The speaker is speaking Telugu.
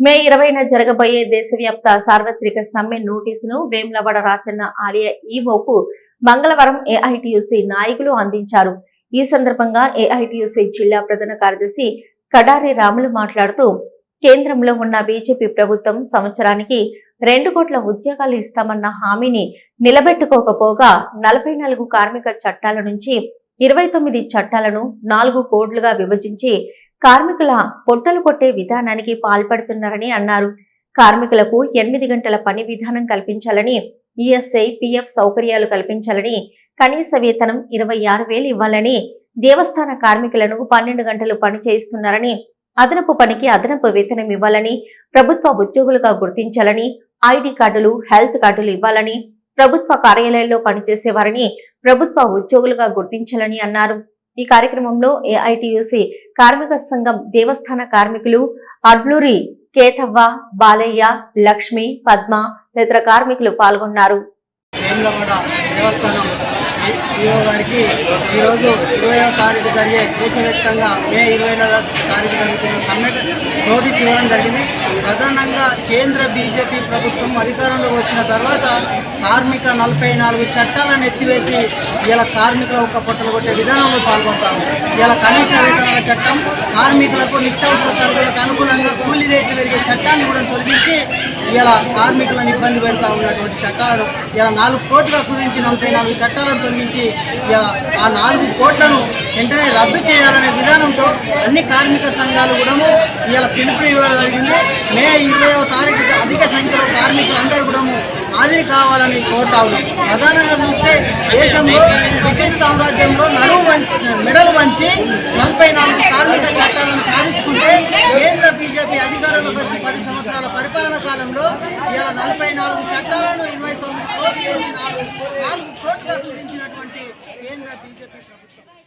మే ఇరవైన జరగబోయే దేశవ్యాప్త సార్వత్రిక సమ్మె నోటీసును వేములవాడ రాచన్న ఆలయ ఈవోకు మంగళవారం ఏఐటియుసి నాయకులు అందించారు. ఈ సందర్భంగా ఏఐటియుసి జిల్లా ప్రధాన కార్యదర్శి కడారి రాములు మాట్లాడుతూ కేంద్రంలో ఉన్న బీజేపీ ప్రభుత్వం సంవత్సరానికి రెండు కోట్ల ఉద్యోగాలు ఇస్తామన్న హామీని నిలబెట్టుకోకపోగా నలభై నాలుగు కార్మిక చట్టాల నుంచి ఇరవై తొమ్మిది చట్టాలను నాలుగు కోడ్లుగా విభజించి కార్మికుల పొట్టలు కొట్టే విధానానికి పాల్పడుతున్నారని అన్నారు. కార్మికులకు ఎనిమిది గంటల పని విధానం కల్పించాలని ఈఎస్ఐ పిఎఫ్ సౌకర్యాలు కల్పించాలని కనీస వేతనం ఇరవై ఆరు వేలు ఇవ్వాలని దేవస్థాన కార్మికులను పన్నెండు గంటలు పని చేయిస్తున్నారని అదనపు పనికి అదనపు వేతనం ఇవ్వాలని ప్రభుత్వ ఉద్యోగులుగా గుర్తించాలని ఐడి కార్డులు హెల్త్ కార్డులు ఇవ్వాలని ప్రభుత్వ కార్యాలయాల్లో పనిచేసేవారిని ప్రభుత్వ ఉద్యోగులుగా గుర్తించాలని అన్నారు. ఈ కార్యక్రమంలో ఏఐటియుసి కార్మిక సంఘం దేవస్థాన కార్మికులు అడ్లూరి కేతవ్వ బాలయ్య లక్ష్మి పద్మ తదితర కార్మికులు పాల్గొన్నారు. ఈఓ గారికి ఈరోజు ఇరవైవ తారీఖు జరిగే దేశవ్యాప్తంగా మే ఇరవై తారీఖు జరుగుతున్న సమ్మెట్ నోటీస్ ఇవ్వడం జరిగింది. ప్రధానంగా కేంద్ర బీజేపీ ప్రభుత్వం అధికారంలోకి వచ్చిన తర్వాత కార్మిక నలభై నాలుగు చట్టాలను ఎత్తివేసి ఇలా కార్మికుల ఒక పొట్టలు కొట్టే విధానంలో పాల్గొంటాము ఇలా కనీస వేతనాల చట్టం కార్మికులకు నిత్యావసర సరుకులకు అనుగుణంగా కూలి రేట్లు పెరిగే చట్టాన్ని కూడా తొలగించి ఇలా కార్మికులను ఇబ్బంది పెడతా ఉన్నటువంటి చట్టాలను ఇలా నాలుగు కోట్ల కుదించి నలభై నాలుగు చట్టాలను తొలగించి ఇలా ఆ నాలుగు కోట్లను వెంటనే రద్దు చేయాలనే విధానంతో అన్ని కార్మిక సంఘాలు కూడా ఇలా పిలుపు ఇవ్వడం జరిగింది. మే ఇరవైవ తారీఖు అధిక సంఖ్యలో కార్మికులు అందరూ కూడా హాజరు కావాలని కోరుతా ఉన్నాం. ప్రధానంగా చూస్తే దేశంలో బ్రిటిష్ సామ్రాజ్యంలో నడుము వంచి మెడలు వంచి నలభై నాలుగు కార్మిక చట్టాలను సాధించుకుంటే ఇలా నలభై నాలుగు చట్టాలను ఇరవై తొమ్మిది కోట్ల నాలుగు నాలుగు కోట్లుగా కుదించినటువంటి కేంద్ర బీజేపీ ప్రభుత్వం.